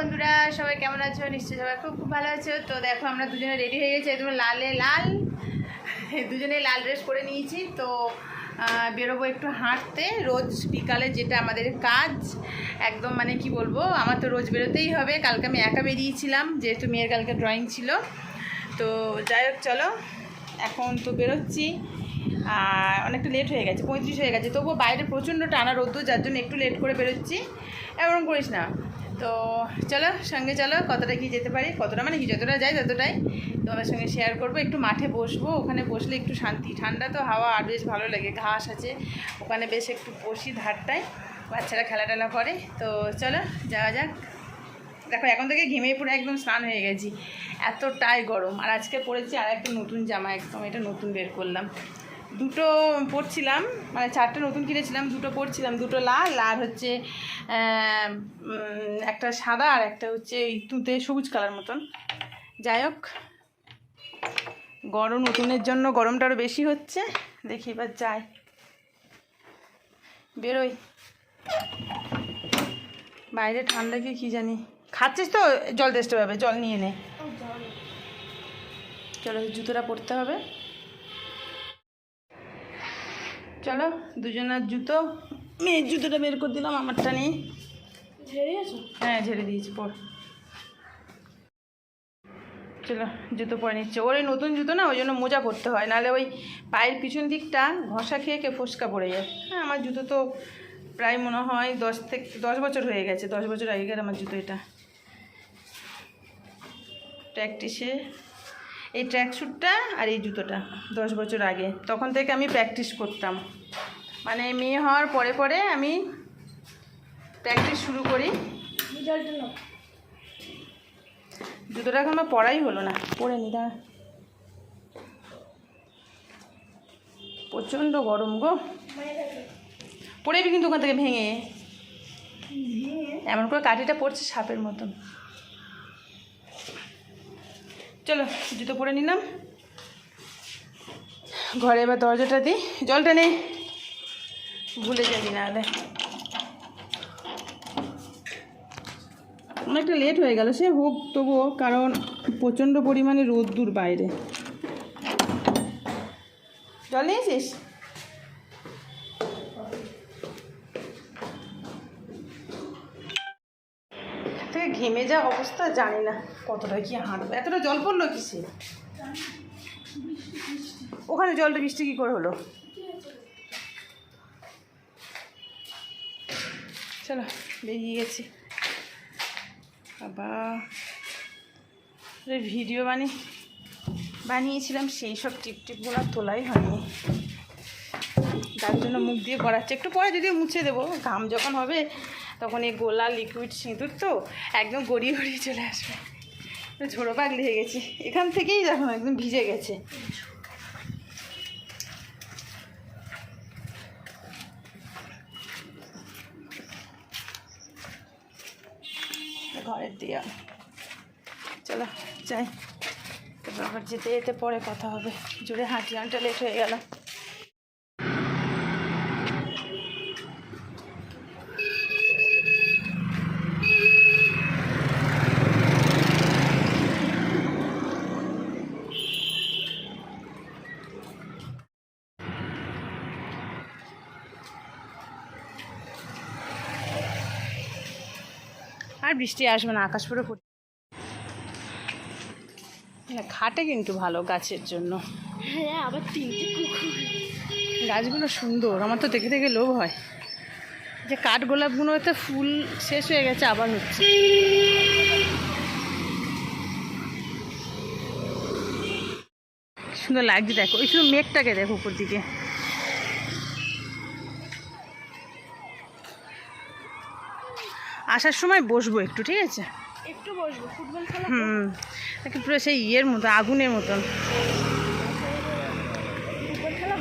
বন্ধুরা, সবাই কেমন আছো? নিশ্চয়ই সবাই খুব খুব ভালো আছো। তো দেখো, আমরা দুজনে রেডি হয়ে গেছি। একদম লালে লাল। দুজনে লাল ড্রেস পরে নিয়েছি। তো বেরোবো একটু হাঁটতে। রোজ বিকালে যেটা আমাদের কাজ, একদম মানে কি বলব, আমার তো রোজ বেরোতেই হবে। কালকে আমি একা বেরিয়েছিলাম, যেহেতু মেয়ের কালকে ড্রয়িং ছিল। তো যাই হোক, চলো। এখন তো বেরোচ্ছি। আর অনেকটা লেট হয়ে গেছে, পঁয়ত্রিশ হয়ে গেছে। তবুও বাইরে প্রচণ্ড টানা রোদ্দুর, যার জন্য একটু লেট করে বেরোচ্ছি। এমন করিস না। তো চলো, সঙ্গে চলো, কতটা কি যেতে পারি, কতটা মানে কি যতটা যাই ততটাই তোমাদের সঙ্গে শেয়ার করব। একটু মাঠে বসবো, ওখানে বসলে একটু শান্তি। ঠান্ডা তো হাওয়া, আর বেশ ভালো লাগে, ঘাস আছে। ওখানে বেশ একটু বসি ধারটায়, বাচ্চারা খেলা টেলা করে। তো চলো, যাওয়া যাক। দেখো, এখন থেকে ঘেমে পুরো একদম স্নান হয়ে গেছি। এতটাই গরম, আর আজকে পড়েছি আর একটা নতুন জামা, একদম এটা নতুন বের করলাম। দুটো পরছিলাম মানে চারটে নতুন কিনেছিলাম দুটো পরছিলাম দুটো লাল আর হচ্ছে একটা সাদা আর একটা হচ্ছে এই তুঁতে সবুজ কালার মতন। যাই হোক গরম নতুনের জন্য গরমটা আরও বেশি হচ্ছে। দেখি এবার যাই। বেরোই। বাইরে ঠান্ডা কি কী জানি। খাচ্ছিস তো? জল তেষ্টা পাবে জল নিয়ে নে। চলো জুতোটা পরতে হবে। চলো দুজনের জুতো। মেয়ের জুতোটা বের করে দিলাম আমারটা নেই। ঝেড়ে হ্যাঁ ঝেড়ে দিয়েছি পর। চলো জুতো পরে নিচ্ছে। ওর এই নতুন জুতো না ওই জন্য মোজা করতে হয় নাহলে ওই পায়ের পিছন দিকটা ঘষা খেয়ে কে ফোসকা পড়ে যায়। হ্যাঁ আমার জুতো তো প্রায় মনে হয় দশ থেকে দশ বছর হয়ে গেছে দশ বছর আগেকার আমার জুতো এটা। প্র্যাকটিসে এই ট্র্যাকস্যুটটা আর এই জুতোটা দশ বছর আগে। তখন থেকে আমি প্র্যাকটিস করতাম। মানে মেয়ে হওয়ার পরে পরে আমি প্র্যাকটিস শুরু করি। জুতোটা এখন আমার পরাই হলো না। পরে নি, দাঁড়া। প্রচণ্ড গরম গো। পড়েবি কিন্তু ওখান থেকে ভেঙে। এমন করে কাঠিটা পড়ছে সাপের মতন। চলো, জুতো পরে নিলাম। ঘরে এবার দরজাটা দিই। জলটা নেই ভুলে যাবি না অনেকটা লেট হয়ে গেল, সে হোক তবুও, কারণ প্রচণ্ড পরিমাণে রোদ্দুর বাইরে। জল নিয়েছিস ঘেমে যা অবস্থা, জানি না কতটা কি হাঁটবে। এতটা জল পড়ল কিসে? ওখানে জলটা বৃষ্টি কী করে হলো? চলো, বেরিয়ে গেছি। ওই ভিডিও বানিয়ে বানিয়েছিলাম, সেই সব টিপ টিপগুলো তোলাই হয়নি। তার জন্য মুখ দিয়ে গড়াচ্ছে একটু পরে যদিও মুছে দেবো, ঘাম যখন হবে তখন এই গোলা লিকুইড সিঁদুর তো একদম গড়িয়ে গড়িয়ে চলে আসবে। ঝোড়ো পাগলি হয়ে গেছি। এখান থেকেই দেখো একদম ভিজে গেছে। ঘরের দিয়া চলো, যাই। যেতে যেতে পরে কথা হবে। জুড়ে হাঁটি, আনটা লেট হয়ে গেল। বৃষ্টি আসবে না আকাশ পুরো হ্যাঁ, খাটে কিন্তু ভালো গাছের জন্য। হ্যাঁ আবার তিনটে গাছগুলো সুন্দর আমার তো দেখে দেখে লোভ হয়। যে কাঠ গোলাপগুলোতে ফুল শেষ হয়ে গেছে আবার হচ্ছে। সুন্দর লাগছে দেখো ওই শুধু মেঘটাকে দেখো উপর দিকে। আসার সময় বসবো একটু ঠিক আছে? একটু বসবো ফুটবল খেলা হুম একটু পুরো সেই ইয়ের মতো আগুনের মতন। ফুটবল খেলা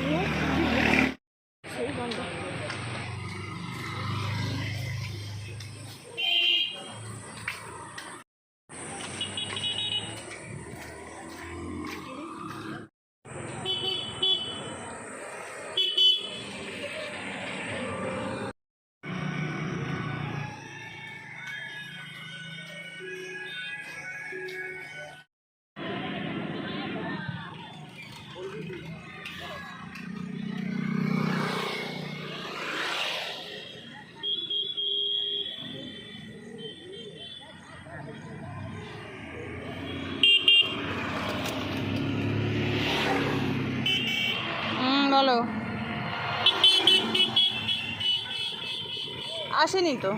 আসেনি তো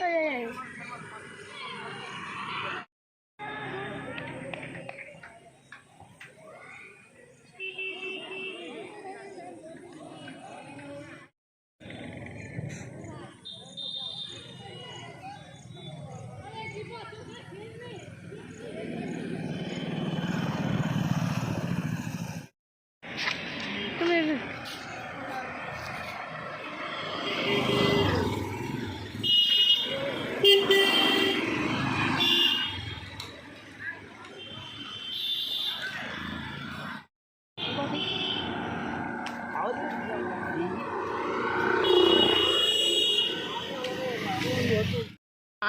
এই, এই, এই। তুমি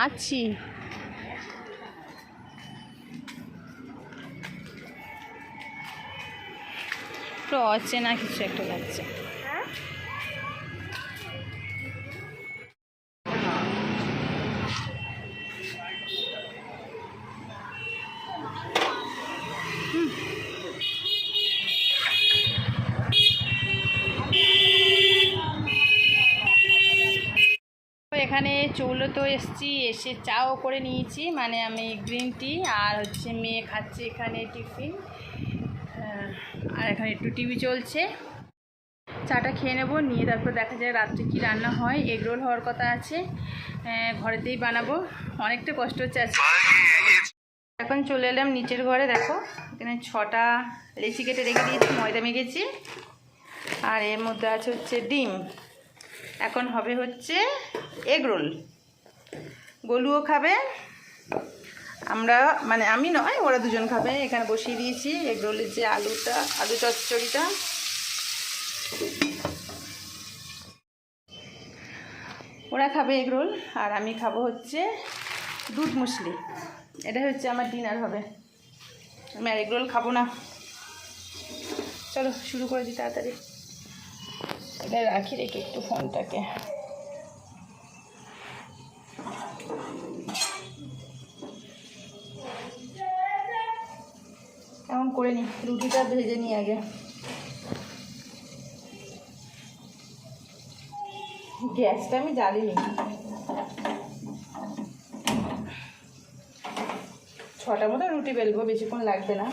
আছি। একটু অচেনা কিছু একটা লাগছে। চৌলো তো এসছি, এসে চাও করে নিয়েছি। মানে আমি গ্রিন টি আর হচ্ছে মেয়ে খাচ্ছে এখানে টিফিন আর এখানে একটু টিভি চলছে। চাটা খেয়ে নেব, নিয়ে তারপর দেখা যায় রাত্রে কি রান্না হয়। এগ রোল হওয়ার কথা আছে। ঘরেতেই বানাবো। অনেকটা কষ্ট হচ্ছে আজকে। এখন চলে এলাম নিচের ঘরে, দেখো। এখানে ছটা লেচি কেটে রেখে দিয়েছি, ময়দা মেখেছি। আর এর মধ্যে আছে হচ্ছে ডিম। এখন হবে হচ্ছে এগ রোল। গলুও খাবে। আমরা মানে আমি নয়, ওরা দুজন খাবে। এখানে বসিয়ে দিয়েছি এগ রোলের যে আলুটা, আলু চচ্চড়িটা। ওরা খাবে এগ রোল, আর আমি খাব হচ্ছে দুধ মুসলি। এটা হচ্ছে আমার ডিনার হবে। আমি আর এগ রোল খাব না। চলো, শুরু করে দিই তাড়াতাড়ি। এটা রাখি, রেখে একটু ফোনটাকে। এমন করে নি, রুটিটা ভেজে নিই আগে। গ্যাসটা আমি জ্বালিনি। ছটা মতো রুটি বেলবো, বেশিক্ষণ লাগবে না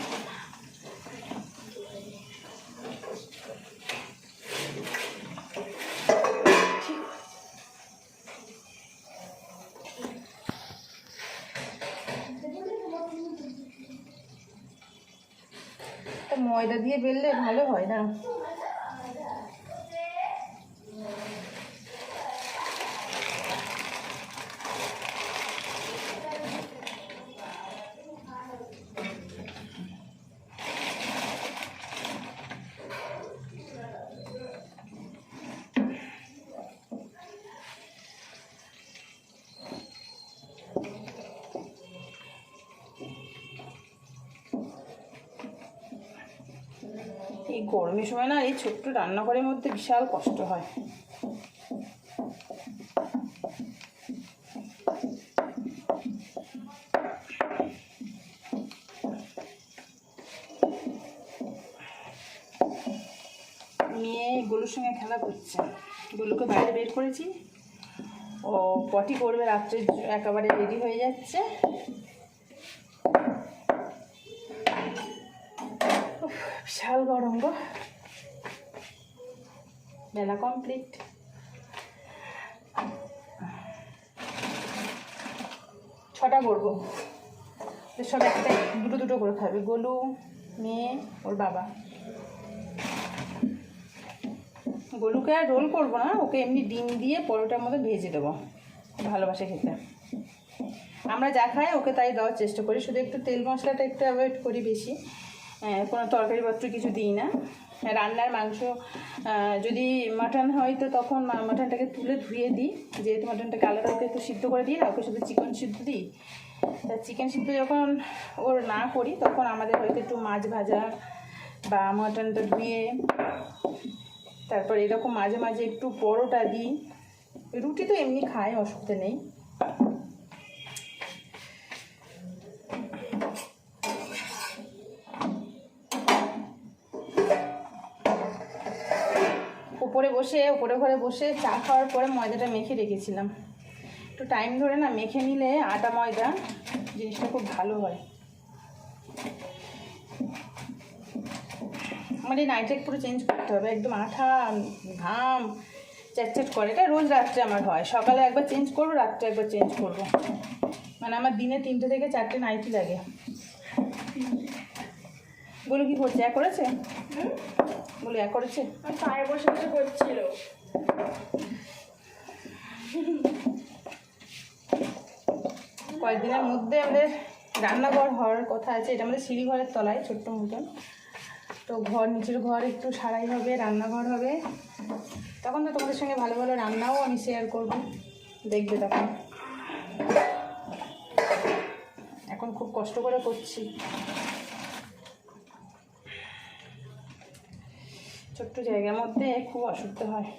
তো ময়দা দিয়ে বেললে ভালো হয় না এই গরমের সময় না এই ছোট্ট রান্নাঘরের মধ্যে বিশাল কষ্ট হয়। মেয়ে গোলুর সঙ্গে খেলা করছে। গোলুকে বাইরে বের করেছি। ও পটি করবে রাত্রে, একেবারে রেডি হয়ে যাচ্ছে। বিশাল গরম গো। বেলা কমপ্লিট ছটা করব। সব একটা দুটো দুটো করে খাবে। গোলু, মেয়ে, ওর বাবা। গোলুকে আর রোল করব না। ওকে এমনি ডিম দিয়ে পরোটার মধ্যে ভেজে দেবো। ভালোবাসে খেতে। আমরা যা খাই, ওকে তাই দেওয়ার চেষ্টা করি। শুধু একটু তেল মশলাটা একটু অ্যাভয়েড করি বেশি। কোনো তরকারিপত্র কিছু দিই না। রান্নার মাংস যদি মাটন হয় তো তখন মাটনটাকে তুলে ধুয়ে দিই। যেহেতু মাটনটাকে আলাদা ওকে একটু সিদ্ধ করে দিই না, ওকে শুধু চিকেন সিদ্ধ দিই। তা চিকেন সিদ্ধ যখন ওর না করি, তখন আমাদের হয়তো একটু মাছ ভাজা বা মাটনটা ধুয়ে, তারপর এরকম মাঝে মাঝে একটু পরোটা দিই। রুটি তো এমনি খায়, অসুবিধা নেই। বসে, ওপরে ঘরে বসে চা খাওয়ার পরে ময়দাটা মেখে রেখেছিলাম। একটু টাইম ধরে না, মেখে নিলে আটা, ময়দা জিনিসটা খুব ভালো হয়। আমার এই নাইটটা পুরো চেঞ্জ করতে হবে, একদম আঠা, ঘাম চ্যাটচ্যাট করে। এটা রোজ রাত্রে আমার হয়। সকালে একবার চেঞ্জ করব, রাত্রে একবার চেঞ্জ করব। মানে আমার দিনে তিনটে থেকে চারটে নাইটি লাগে। বলে কি করছে এক করেছে? বলে এক করেছে? পায়ে বসে বসে করছিল কয়েকদিনের মধ্যে আমাদের রান্নাঘর হওয়ার কথা আছে। এটা আমাদের সিঁড়ি ঘরের তলায় ছোট্ট মতন। তো ঘর নিচের ঘর একটু সারাই হবে রান্নাঘর হবে। তখন তো তোমাদের সঙ্গে ভালো ভালো রান্নাও আমি শেয়ার করব। দেখবে তখন। এখন খুব কষ্ট করে করছি। ছোট্ট জায়গার মধ্যে খুব অসুবিধা হয়।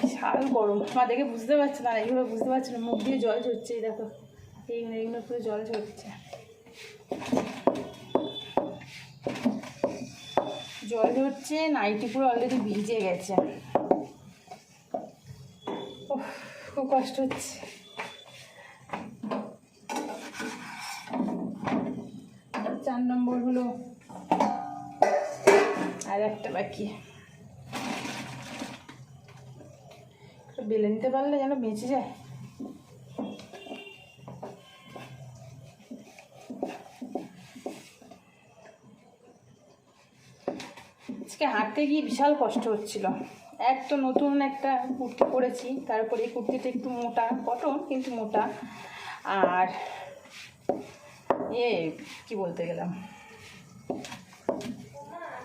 বিশাল গরম। মা দেখে বুঝতে পারছে না এইগুলো বুঝতে পারছে না, মুখ দিয়ে জল ঝরছে, এই দেখো। এইগুলো এইগুলো পুরো জল ঝরছে। জল ঝরছে, নাইটি পুরো অলরেডি ভিজে গেছে। খুব কষ্ট হচ্ছে। চার নম্বর হলো আর একটা বাকি। বেলে নিতে পারলে যেন বেঁচে যায়। আজকে হাঁটতে গিয়ে বিশাল কষ্ট হচ্ছিল। এক তো নতুন একটা কুর্তি পরেছি, তারপরে এই কুর্তিটা একটু মোটা কটন কিন্তু মোটা। আর এ, কি বলতে গেলাম?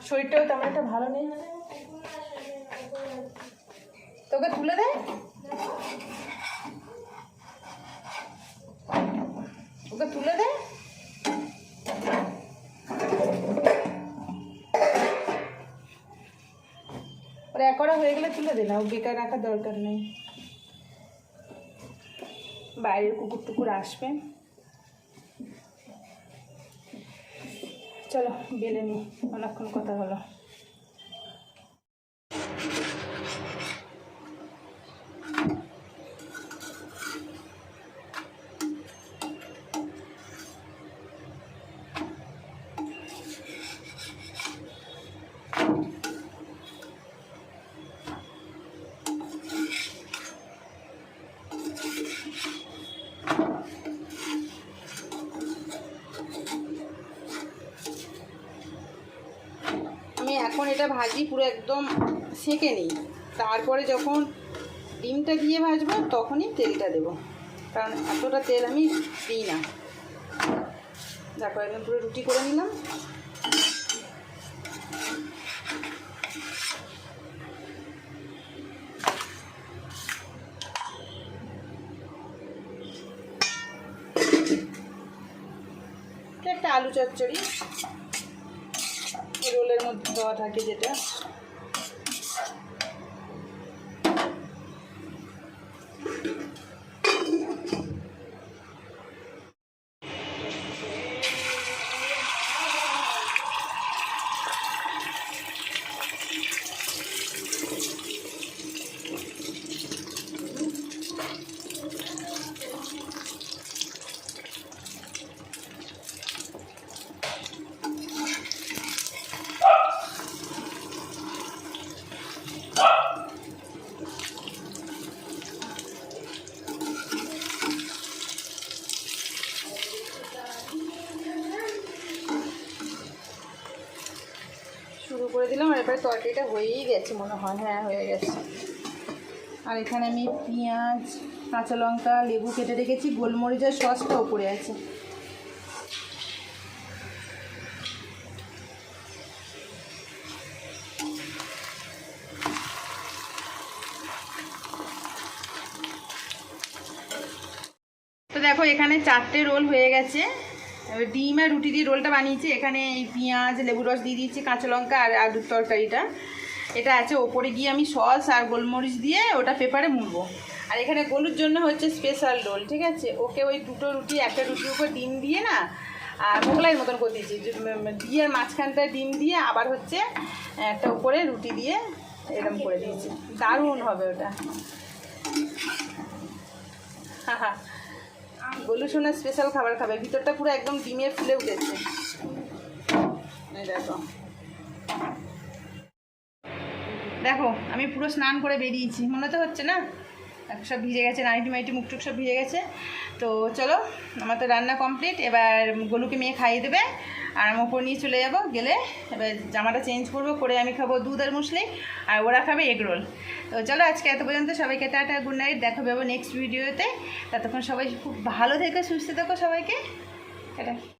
শরীরটাও তেমন একটা ভালো নেই। তোকে তুলে দেয় ওকে তুলে একরা হয়ে গেলে তুলে দিলাম বেকার রাখার দরকার নেই। বাইরের কুকুর টুকুর আসবে। চলো, বেলে নি, অনেকক্ষণ কথা হলো আমি এখন এটা ভাজি পুরো একদম সেঁকে নিই। তারপরে যখন ডিমটা দিয়ে ভাজবো, তখনই তেলটা দেবো। কারণ এতটা তেল আমি দিই না। তারপর একদম পুরো রুটি করে নিলাম। একটা আলু চচ্চড়ি। রোলের মধ্যে দেওয়া থাকে যেটা শুরু করে দিলাম আর এবারে তরকারিটা হয়েই গেছে, মনে হয় হ্যাঁ হয়ে গেছে। আর এখানে আমি পেঁয়াজ, কাঁচা লঙ্কা, লেবু কেটে রেখেছি গোলমরিচের সসটা উপরে আছে। তো দেখো, এখানে চারটে রোল হয়ে গেছে। ডিম আর রুটি দিয়ে রোলটা বানিয়েছি। এখানে এই পেঁয়াজ, লেবু রস দিয়ে দিয়েছি, কাঁচা লঙ্কা আর আলুর তরকারিটা। এটা আছে ওপরে গিয়ে আমি সস আর গোলমরিচ দিয়ে ওটা পেপারে মুড়বো। আর এখানে গলুর জন্য হচ্ছে স্পেশাল রোল ঠিক আছে? ওকে ওই দুটো রুটি, একটা রুটির উপর ডিম দিয়ে না আর মোগলাইয়ের মতন করে দিয়েছি দিয়ে মাঝখানটায় ডিম দিয়ে আবার হচ্ছে একটা উপরে রুটি দিয়ে এরকম করে দিয়েছি। দারুণ হবে ওটা। হা। গোলু সোনা স্পেশাল খাবার খাবে। ভিতরটা পুরো একদম ডিমে ফুলে উঠেছে। দেখো। দেখো, আমি পুরো স্নান করে বেরিয়েছি। মনে তো হচ্ছে না? সব ভিজে গেছে, নাইটি মাইটি মুখটুক সব ভিজে গেছে। তো চলো, আমার তো রান্না কমপ্লিট এবার গলুকে মেয়ে খাইয়ে দেবে, আর আমি ওপর নিয়ে চলে যাব, গেলে এবার জামাটা চেঞ্জ করব, করে আমি খাব দুধ আর মুসলি, আর ওরা খাবে এগ রোল। তো চলো, আজকে এত পর্যন্ত সবাইকে টাটা গুড নাইট দেখা পাবো নেক্সট ভিডিওতে ততক্ষণ সবাই খুব ভালো থেকো, সুস্থ থেকো সবাইকে। এটা